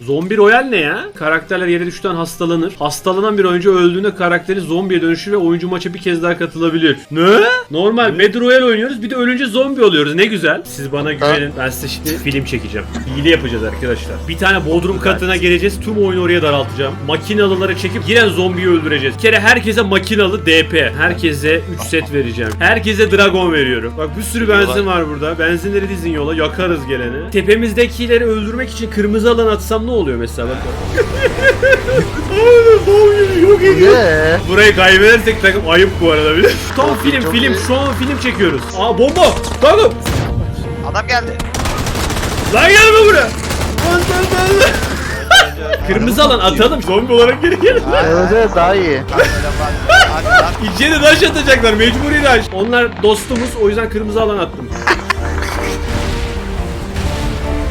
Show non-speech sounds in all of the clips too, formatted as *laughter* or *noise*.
Zombi royal ne ya? Karakterler yere düşten hastalanır. Hastalanan bir oyuncu öldüğünde karakteri zombiye dönüşür ve oyuncu maça bir kez daha katılabilir. Ne? Normal Battle Royale oynuyoruz bir de ölünce zombi oluyoruz. Ne güzel. Siz bana güvenin. Ben size şimdi film çekeceğim. Hile yapacağız arkadaşlar. Bir tane bodrum katına geleceğiz. Tüm oyunu oraya daraltacağım. Makinalıları çekip giren zombiyi öldüreceğiz. Bir kere herkese makinalı DP. Herkese 3 set vereceğim. Herkese dragon veriyorum. Bak bir sürü benzin var burada. Benzinleri dizin yola. Yakarız geleni. Tepemizdekileri öldürmek için kırmızı alan atsam ne oluyor mesela? Bak. Yok ediyor. Ne? Burayı kaybedersek takım ayıp bu arada bir Tam film çok film iyi. şu an film çekiyoruz. Aa bomba. Takım. Adam geldi. Lan gelme buraya. Lan lan lan lan. Kırmızı alan atalım. Zombi olarak geri gelin. Evet evet daha iyi. İçeri rush atacaklar. Mecburi rush. Onlar dostumuz. O yüzden kırmızı alan attım.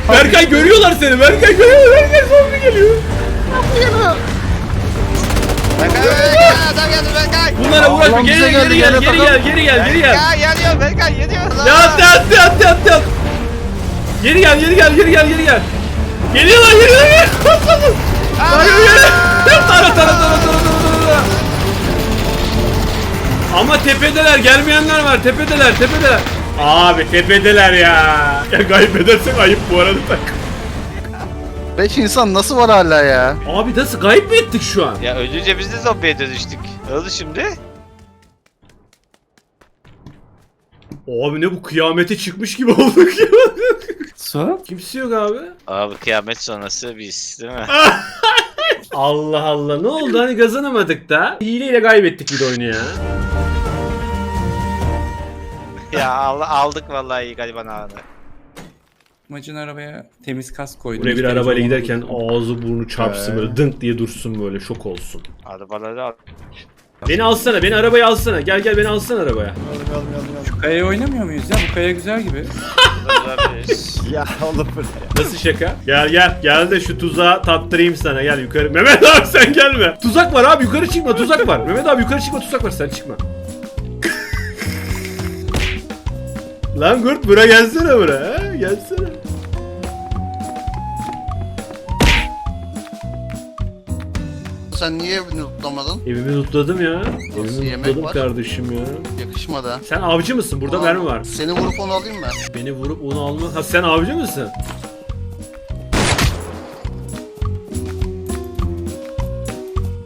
Berkay görüyorlar seni. Berkay görüyorlar. Berkay zombi geliyor. Berkay Berkay adam geldi Berkay. Bunlara uğraşma. Allah'ım Geri bize gel, geri gel, gene geri takım. gel, geri gel, geri gel. Berkay geliyor Berkay geliyor. Ya attı attı attı attı attı. Geri gel geri gel geri gel geri gel. Geliyorlar geliyorlar. geliyorlar. Tara tara tara tara tara tara tara. Ama tepedeler gelmeyenler var tepedeler tepedeler. Abi tepedeler ya. Ya kaybedersek ayıp bu arada. 5 insan nasıl var hala ya? Abi nasıl kayıp mı ettik şu an? Ya ölünce biz de zombiye dönüştük. Öldü şimdi. Abi ne bu kıyamete çıkmış gibi *laughs* olduk ya. Suat? Kimse yok abi. Abi kıyamet sonrası biz değil mi? *laughs* Allah Allah ne oldu hani kazanamadık da. Hileyle kaybettik bir de oyunu ya. Ya al- aldık vallahi iyi galiba anı. Macın arabaya temiz kas koydum. Buraya bir Temiz arabayla giderken ağzı burnu çarpsın Ee. böyle dınk diye dursun böyle şok olsun. Arabaları al. Beni alsana beni arabaya alsana gel gel beni alsana arabaya. Şu kayayı oynamıyor muyuz ya? Bu kaya güzel gibi. *laughs* Ya oğlum bu ne? Nasıl şaka? Gel gel gel de şu tuzağı tattırayım sana gel yukarı. Mehmet abi sen gelme. Tuzak var abi yukarı çıkma tuzak var. Mehmet abi yukarı çıkma tuzak var sen çıkma. Lan Kurt bura gelsene bura ha gelsene. Sen niye evini tutamadın? Evimi tutladım ya. Evimi yemek tutladım var? kardeşim ya. Yakışmadı ha. Sen avcı mısın? Burada Ulan, mermi var. Seni vurup onu alayım mı? Beni vurup onu alma. Ha sen avcı mısın?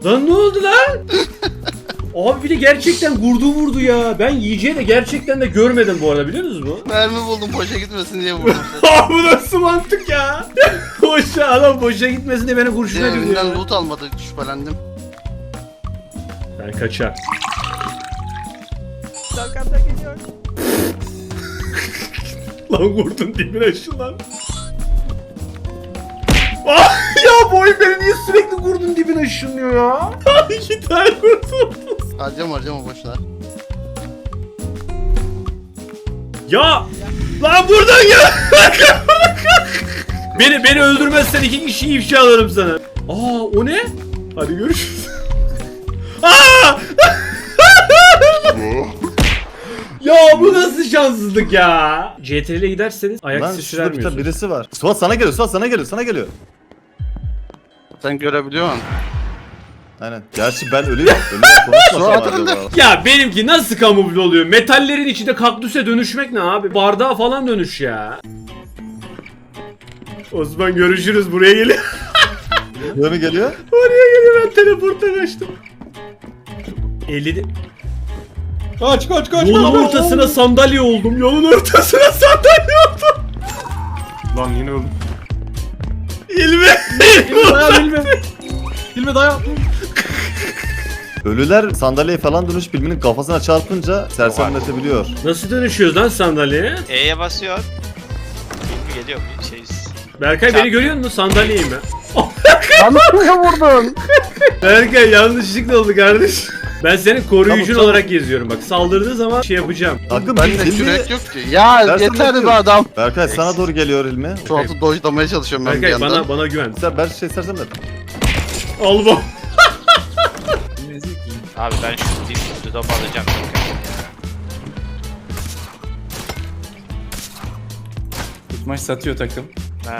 Lan ne oldu lan? Abi bir de gerçekten vurdu vurdu ya. Ben yiyeceği de gerçekten de görmedim bu arada biliyor musunuz bu? Mermi buldum boşa gitmesin diye vurdum *laughs* Abi bu nasıl mantık ya? *laughs* boşa adam boşa gitmesin diye beni seni. kurşuna diyor. Evinden loot almadık şüphelendim. Ben kaçar. Arkamda *laughs* geliyor. Lan kurdun dibine şu lan. Ah, ya bu oyun beni niye sürekli kurdun dibine ışınlıyor ya? İki tane kurdum. Harcama harcama boşuna. Ya lan buradan gel. *laughs* beni beni öldürmezsen iki kişiyi ifşa alırım sana. Aa o ne? Hadi görüşürüz. *laughs* Aa! *laughs* ya bu nasıl şanssızlık ya? CTRL'e giderseniz ayak Lan sesi şurada bir tane vermiyorsun. birisi var. Suat sana geliyor, Suat sana geliyor, sana geliyor. Sen görebiliyor musun? Aynen. Gerçi ben konuşmasam acaba. önde. Ya benimki nasıl kamufle oluyor? Metallerin içinde kaktüse dönüşmek ne abi? Bardağa falan dönüş ya. Osman görüşürüz buraya geliyor. *laughs* Buraya mı geliyor? Oraya geliyor ben teleporta kaçtım. 50 de... Kaç kaç kaç. Yolun ortasına sandalye oldum. Yolun ortasına *laughs* sandalye oldum. Lan yine öldüm. İlmi. Dayan bilme. Bilme dayan. Ölüler sandalyeye falan dönüş filminin kafasına çarpınca sersemletebiliyor. Nasıl dönüşüyoruz lan sandalyeye? E'ye basıyor. Bilgi geliyor bir şey. Berkay beni görüyor musun? Sandalyeyim ben. *laughs* Niye vurdun? *laughs* Berkay yanlışlıkla oldu kardeş. Ben senin koruyucun Çabuk, çabuk. olarak geziyorum bak. Saldırdığı zaman şey yapacağım. Akın Ben de filmi... kürek yok ki. Ya Dersen yeter bakıyorum. be adam. Berkay sana doğru geliyor ilmi. Şu altı dojlamaya çalışıyorum ben bir Berkay yandan. bana bana güven. Sen ben şey sersemlet. Al bu. Abi ben şu dip top alacağım. Tutmaç satıyor takım. Ee,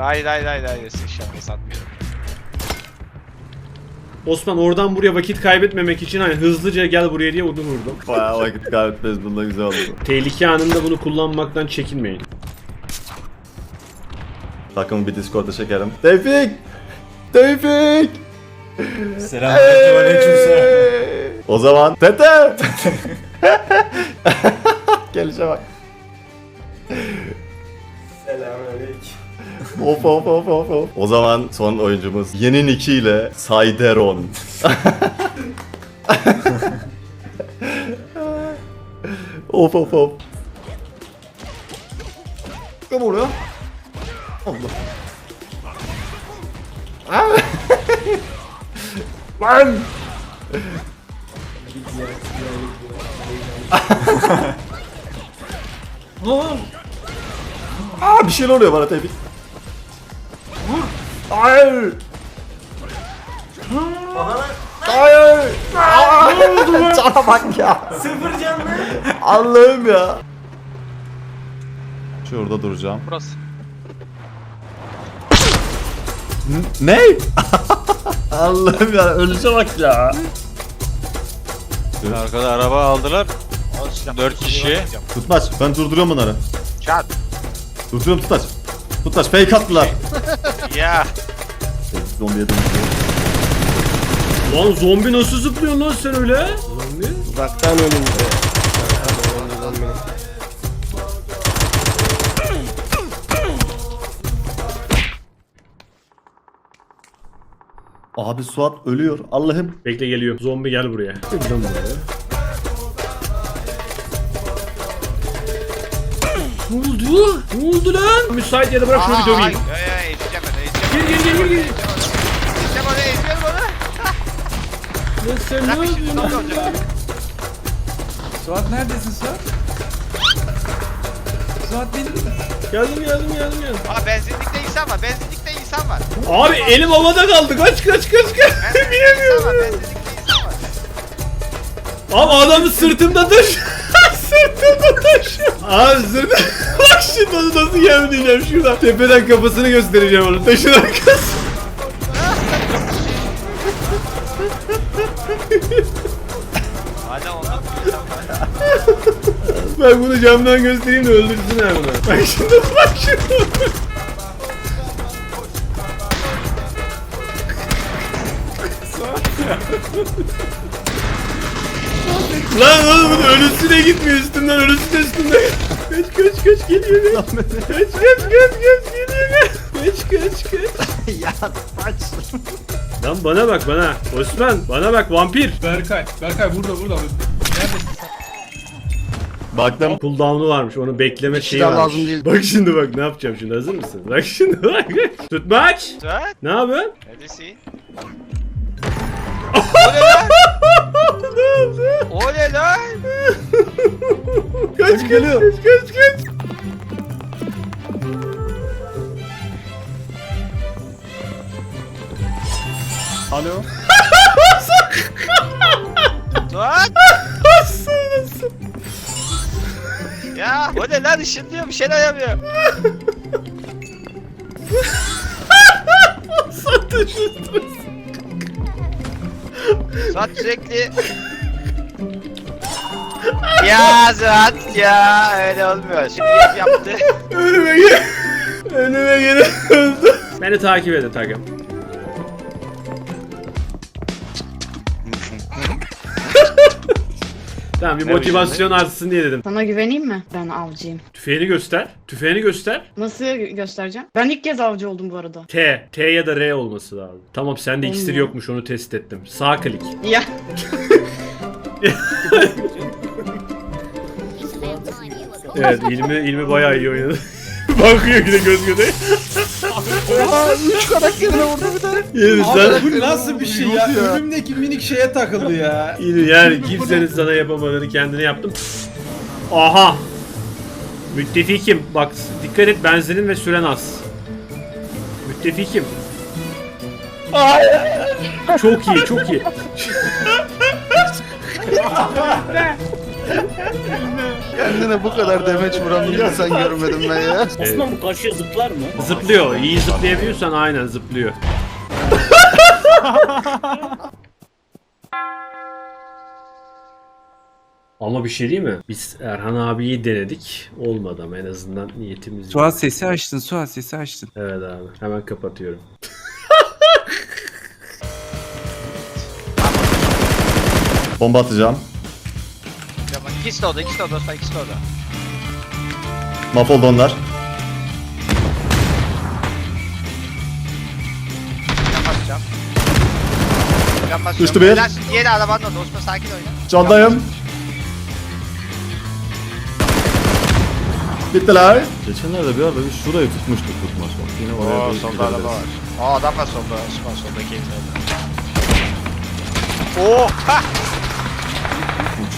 hayır hayır hayır hayır inşallah satmıyorum. Osman oradan buraya vakit kaybetmemek için hani hızlıca gel buraya diye onu vurdum. Bayağı vakit kaybetmez bunda güzel oldu. Tehlike anında bunu kullanmaktan çekinmeyin. Takımı bir Discord'a çekerim. Tevfik! Tevfik! Selamünaleyküm aleykümselam. O zaman Tete! *laughs* Gelişe bak. Of of of of of. O zaman son oyuncumuz yeni Niki ile Sayderon. *laughs* of of of. Come oraya. Allah. Lan! *laughs* Aa bir şeyler oluyor bana Tevfik. Vur. Hayır. Hayır. Ne oldu lan? *laughs* Cana bak ya. Sıfır canlı. Allah'ım ya. Şurada duracağım. Burası. Ne? *laughs* Allah'ım ya ölüşe bak ya. Arkada araba aldılar. 4 kişi. Tutmaç ben durduruyorum bunları. Çat. Durduruyorum Tutmaç. Tutmaç fake attılar. Ya. Zombiye dönüşüyor. Lan zombi nasıl zıplıyor lan sen öyle? Zombi? Uzaktan önümde. Abi Suat ölüyor. Allah'ım. Bekle geliyor. Zombi gel buraya. Gel buraya. Ne oldu? Ne oldu lan? Müsait yere bırak şunu bir döveyim. Ay, ay, ay, ezeceğim ben. Gir gir gir gir. gir. Lan sen ne Bırak yapıyorsun? olacak? Suat neredesin Suat? Suat benim mi? Geldim geldim geldim geldim. Aa benzinlikte insan var, benzinlikte insan var. Abi elim havada kaldı. Kaç kaç kaç kaç. Benzinlikte insan var, benzinlikte insan var. Abi adamı sırtımda taş. *laughs* sırtımda taş. Abi sırtımda. *laughs* Bak şimdi onu nasıl geldi diyeceğim şuradan. Tepeden kafasını göstereceğim onu. Taşın arkası. Hala ondan bir insan var. Ben bunu camdan göstereyim de öldürsünler bunu. Bak şimdi bak şimdi. Lan oğlum bunun ölüsü de gitmiyor üstümden ölüsü de üstümden. Kaç kaç kaç geliyor kaç. Kaç kaç kaç kaç geliyor kaç. Kaç kaç kaç. *laughs* ya saç. Lan bana bak bana. Osman bana bak vampir. Berkay, Berkay burada burada. Neredesin? Baktım. Cooldown'u varmış onu bekleme Hiç şeyi daha varmış. lazım değil. Bak şimdi bak ne yapacağım şimdi hazır mısın? Bak şimdi bak. Tutmaç. Suat, Ne yapıyorsun? neredesin? Ne oldu? O ne lan? Kaç kaç kaç kaç kaç. Alo. Suat! Nasıl nasıl? Ya o ne lan ışınlıyor bir şeyler yapıyor. Sattı şu Suat *laughs* sürekli... ya Suat ya öyle olmuyor. Şimdi yap yaptı. Önüme gel. Önüme gel *laughs* öldü. Beni takip edin takım. Tamam bir motivasyon artsın diye dedim. Sana güveneyim mi? Ben avcıyım. Tüfeğini göster. Tüfeğini göster. Nasıl gö- göstereceğim? Ben ilk kez avcı oldum bu arada. T. T ya da R olması lazım. Tamam sende iksir Olmuyor. yokmuş onu test ettim. Sağ klik. Ya *laughs* Evet ilmi, ilmi bayağı iyi oynadı. *laughs* Bakıyor yine göz göze. Aa, üç karakterine vurdu bir de. İlmi sen... Bu nasıl bir şey ya? ya. Önümdeki minik şeye takıldı ya. Yani kimsenin sana yapamadığını kendine yaptım. Aha. Müttefikim. Bak dikkat et benzinin ve süren az. Müttefikim. Çok iyi, çok iyi. *laughs* Kendine bu kadar demeç vuran bir insan görmedim ben ya. Osman bu karşıya zıplar mı? Zıplıyor. İyi zıplayabiliyorsan aynen zıplıyor. *laughs* Ama bir şey değil mi? Biz Erhan abiyi denedik. Olmadı ama en azından niyetimiz yok. Suat sesi açtın Suat sesi açtın. Evet abi. Hemen kapatıyorum. Bomba atacağım. İkisi de orada, ikisi de orada, dostlar, ikisi de orada. Mahvoldu onlar. Ben basacağım. Ben basıyorum. Düştü bir. Helalsin, Diğeri arabanın orada, Osman sakin oyna. Candayım. Bittiler. Geçenlerde bir arada biz şurayı tutmuştuk tutmaç bak. Yine oraya Oo, doğru solda araba gidebiliriz. var. Aa adam var solda, Osman soldaki evin orada.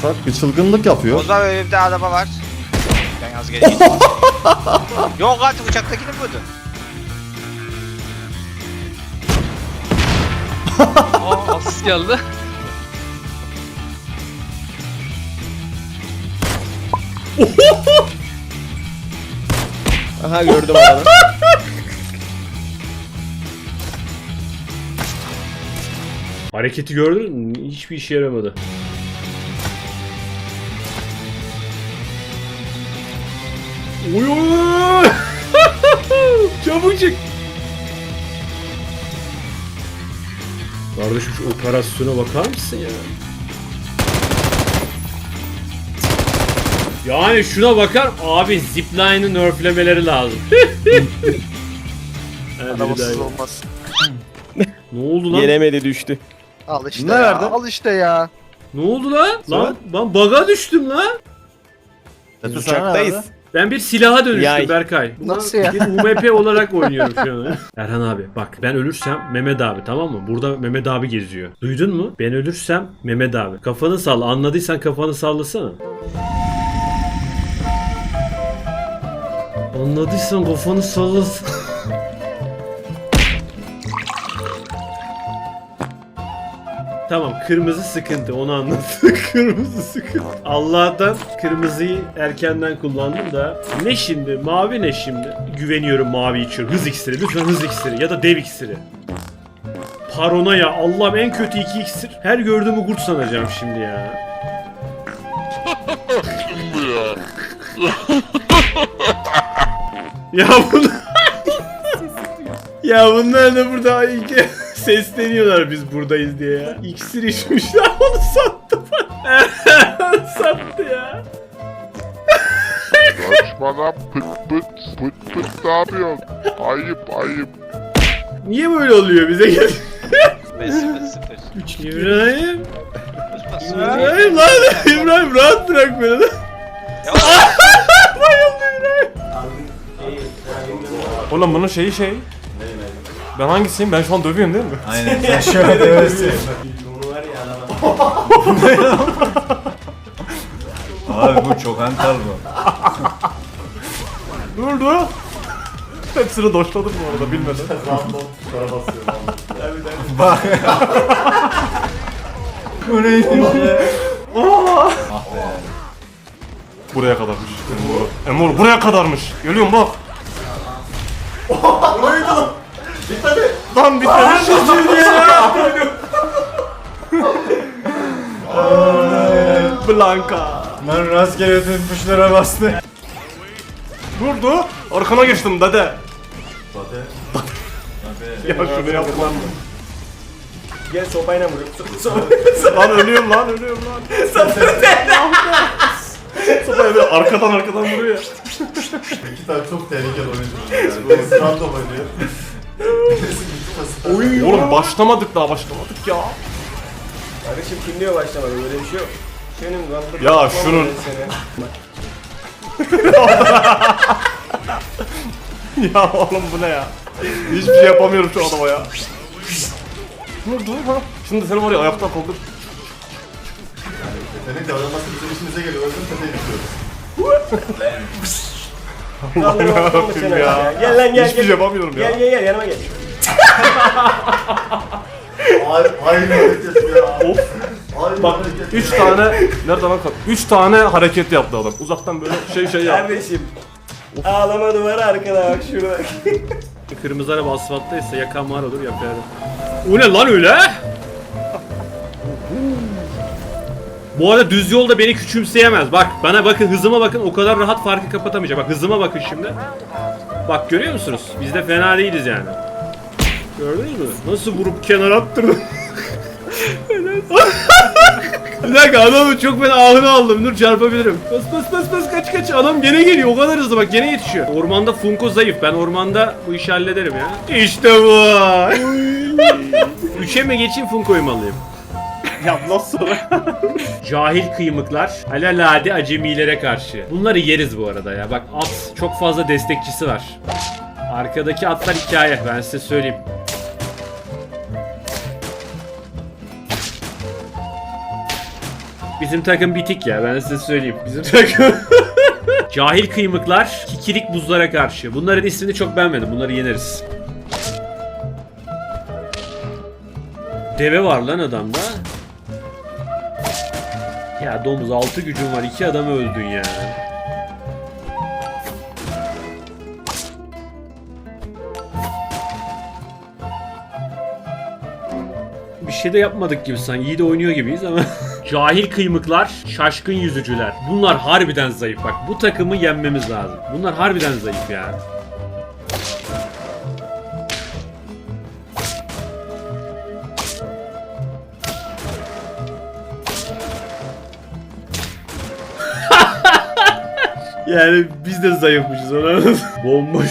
Uçak bir çılgınlık yapıyor. Ozan evde araba var. Ben az geri. *laughs* Yok artık uçaktakini mi vurdun? Aa asist geldi. Aha gördüm adamı. Hareketi gördün mü? Hiçbir işe yaramadı. Kardeşim şu operasyona bakar mısın ya? Yani şuna bakar abi zipline'ı nerflemeleri lazım. *laughs* Arabasız olmaz. Ne oldu lan? Yenemedi düştü. Al işte Ne ya. verdin? Al işte ya. Ne oldu lan? Lan ben baga düştüm lan. Uçaktayız. Ben bir silaha dönüştüm Yay. Berkay. Nasıl ya? Bir UMP olarak oynuyorum şu an. *laughs* Erhan abi bak ben ölürsem Mehmet abi tamam mı? Burada Mehmet abi geziyor. Duydun mu? Ben ölürsem Mehmet abi. Kafanı salla. Anladıysan kafanı sallasana. Anladıysan kafanı sallasana. *laughs* Tamam kırmızı sıkıntı onu anladık. *laughs* kırmızı sıkıntı. Allah'tan kırmızıyı erkenden kullandım da. Ne şimdi? Mavi ne şimdi? Güveniyorum mavi için. Hız iksiri lütfen hız iksiri ya da dev iksiri. Paranoya Allah'ım en kötü iki iksir. Her gördüğümü kurt sanacağım şimdi ya. *laughs* *laughs* ya bunu... ya bunlar da burada iki *laughs* sesleniyorlar biz buradayız diye ya. İksir içmişler *laughs* onu sattı bana. *laughs* sattı ya. Saçmalama pıt pıt pıt pıt ne yapıyorsun? Ayıp ayıp. Niye böyle oluyor bize gel. Sıfır sıfır. İbrahim. İbrahim lan İbrahim rahat bırak beni lan. Oğlum bunun şeyi şey. Ben hangisiyim? Ben şu an dövüyorum değil mi? Aynen. Sen şu an döversin. Abi bu çok antal bu. Durdu. Hepsini doşladım bu arada bilmeden. Bak. bu neydi? Buraya kadarmış. Emor buraya kadarmış. Geliyorum bak. Lan bitmedi. *laughs* Blanka. Lan rastgele tüm tuşlara bastı. Durdu. Arkana geçtim dede. Ya şunu yap lan. Gel sopayla vuruyor. Lan ölüyorum lan ölüyorum lan. Sopaya böyle arkadan arkadan vuruyor. İki tane çok tehlikeli oyuncu. Yani. Birisi random oynuyor. Birisi Oğlum başlamadık daha başlamadık ya. Kardeşim kim diyor başlamadı böyle bir şey yok. Senin Ya şunun- *laughs* ya oğlum bu ne ya? Hiçbir şey yapamıyorum şu adama ya. Dur dur ha. Şimdi seni var ya ayakta kaldır. Senin davranması bizim işimize geliyor. Öldüm *laughs* Yarabbim ya. Gel lan gel Hiçbir şey gel. yapamıyorum ya. Gel gel gel yanıma gel. Ay, aynı hareket ya. Of. Bak 3 tane nerede lan? 3 tane hareket yaptı adam. Uzaktan böyle şey şey yaptı. Kardeşim. Ağlama numara arkada bak şurada. *laughs* Kırmızı araba asfalttaysa yakan var olur yaparım. O ne lan öyle? Bu arada düz yolda beni küçümseyemez. Bak bana bakın hızıma bakın o kadar rahat farkı kapatamayacak. Bak hızıma bakın şimdi. Bak görüyor musunuz? Biz de fena değiliz yani. Gördünüz mü? Nasıl vurup kenara attırdım. *laughs* Bir dakika adamın çok ben ahını aldım. Dur çarpabilirim. Bas bas bas bas kaç kaç. Adam gene geliyor. O kadar hızlı bak gene yetişiyor. Ormanda Funko zayıf. Ben ormanda bu işi hallederim ya. İşte bu. *laughs* Üçe mi geçeyim Funko'yu mu alayım? *laughs* Ya nasıl? Cahil kıymıklar alelade acemilere karşı. Bunları yeriz bu arada ya. Bak at çok fazla destekçisi var. Arkadaki atlar hikaye ben size söyleyeyim. Bizim takım bitik ya ben size söyleyeyim. Bizim takım... *laughs* Cahil kıymıklar kikirik buzlara karşı. Bunların ismini çok beğenmedim. Bunları yeneriz. Deve var lan adamda. Ya domuz altı gücün var. iki adamı öldün ya. Bir şey de yapmadık gibi sanki. İyi de oynuyor gibiyiz ama. *laughs* Cahil kıymıklar, şaşkın yüzücüler. Bunlar harbiden zayıf bak. Bu takımı yenmemiz lazım. Bunlar harbiden zayıf ya. Yani biz de zayıfmışız ona. Bomboş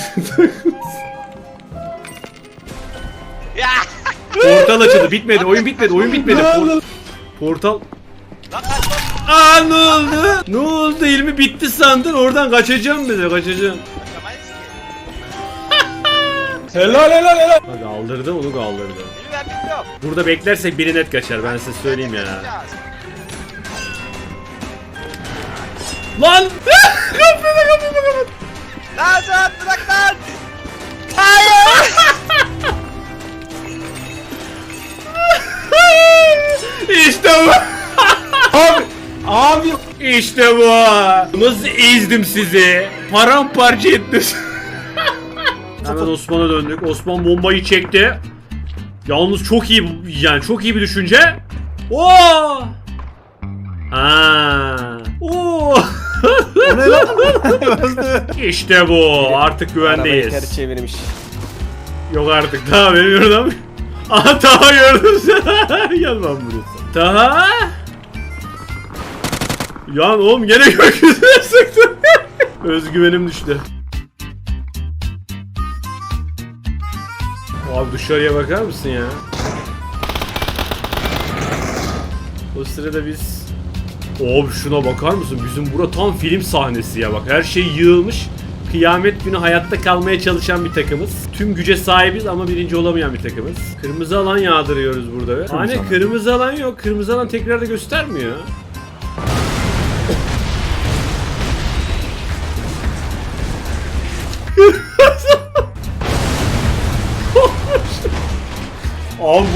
Ya! Portal açıldı. Bitmedi. Oyun bitmedi. Oyun bitmedi. Por- Portal. Aa ne oldu? Ne oldu? İlmi bitti sandın. Oradan kaçacağım dedi. Kaçacağım. Kaçamayız *laughs* ki. helal helal helal. Ha, Kaldırdı onu kaldırdı. Bilmiyorum. Burada beklersek biri net kaçar. Ben size söyleyeyim ya. Yapacağız. Lan! kapıyı kapıyı kapat. Lan sen bırak lan. İşte bu. Abi abi İşte bu. Nasıl ezdim sizi? Paramparça ettim. Hemen Osman'a döndük. Osman bombayı çekti. Yalnız çok iyi yani çok iyi bir düşünce. Oo! Ha. Oo! *laughs* işte bu. Artık güvendeyiz. çevirmiş. Yok artık daha benim yordam. Aha *laughs* Taha gördüm seni. *laughs* Gel lan burası. Taha. Ya oğlum gene gökyüzüne sıktım. Özgüvenim düştü. Abi dışarıya bakar mısın ya? O sırada biz... Abi şuna bakar mısın? Bizim bura tam film sahnesi ya bak. Her şey yığılmış. Kıyamet günü hayatta kalmaya çalışan bir takımız. Tüm güce sahibiz ama birinci olamayan bir takımız. Kırmızı alan yağdırıyoruz burada. Hani kırmızı alan yok. Kırmızı alan tekrar da göstermiyor.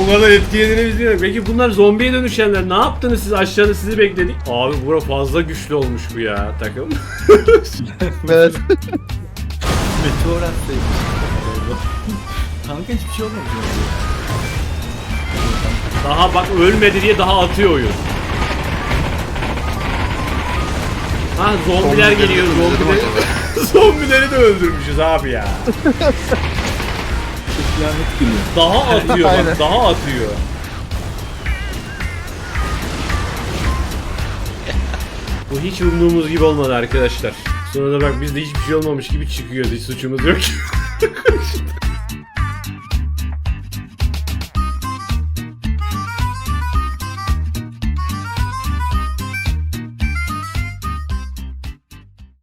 Bu kadar etkilendiğini biz bilmiyorum. Peki bunlar zombiye dönüşenler ne yaptınız siz aşağıda sizi bekledik. Abi bura fazla güçlü olmuş bu ya takım. *laughs* Evet. Meteor atsaymış. Kanka hiçbir şey olmamış. Daha bak ölmedi diye daha atıyor oyun. Ha zombiler geliyor zombileri. *laughs* Zombileri de öldürmüşüz abi ya. *laughs* Kıyamet günü. Daha *laughs* atıyor Aynen. bak daha atıyor. Bu hiç umduğumuz gibi olmadı arkadaşlar. Sonra da bak bizde hiçbir şey olmamış gibi çıkıyor. Hiç suçumuz yok. *laughs*